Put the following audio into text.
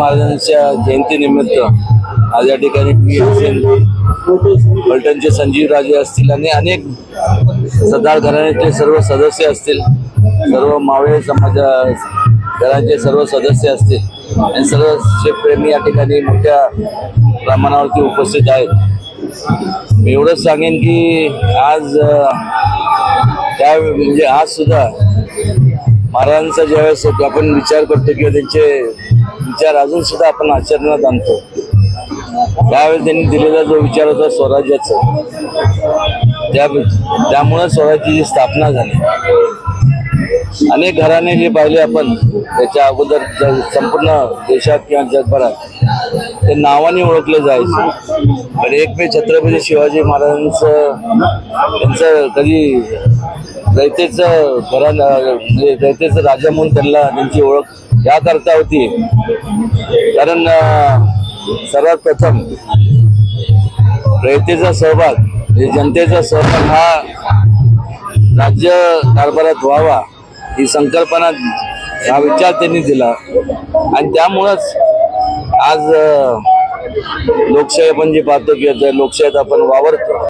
महाराजांच्या जयंतीनिमित्त आज या ठिकाणी पी असेल पलटणचे संजीव राजे असतील आणि अनेक सरदार घराण्याचे सर्व सदस्य असतील सर्व मावळे समाजा घराचे सर्व सदस्य असतील आणि सर्व शेतप्रेमी या ठिकाणी मोठ्या प्रमाणावरती उपस्थित आहेत. मी एवढंच सांगेन की आज त्या म्हणजे आज सुद्धा महाराजांचा ज्यावेळेस आपण विचार करतो किंवा त्यांचे विचार अजून सुद्धा आपण आचरणात आणतो. त्यावेळेस त्यांनी दिलेला जो विचार होता स्वराज्याचा त्या त्यामुळे स्वराज्याची स्थापना झाली. अनेक घराणे जे पाहिले आपण त्याच्या अगोदर संपूर्ण देशात किंवा जगभरात ते नावाने ओळखले जायचे. पण एक मे छत्रपती शिवाजी महाराजांचं त्यांचं कधी रयतेचं घरा म्हणजे रयतेचं राजा म्हणून त्यांना त्यांची ओळख याकरता होती. कारण सर्वात प्रथम रयतेचा सहभाग म्हणजे जनतेचा सहभाग हा राज्य कारभारात व्हावा ही संकल्पना हा विचार त्यांनी दिला. आणि त्यामुळंच आज लोकशाही आपण जी पाहतो की लोकशाहीत आपण वावरतो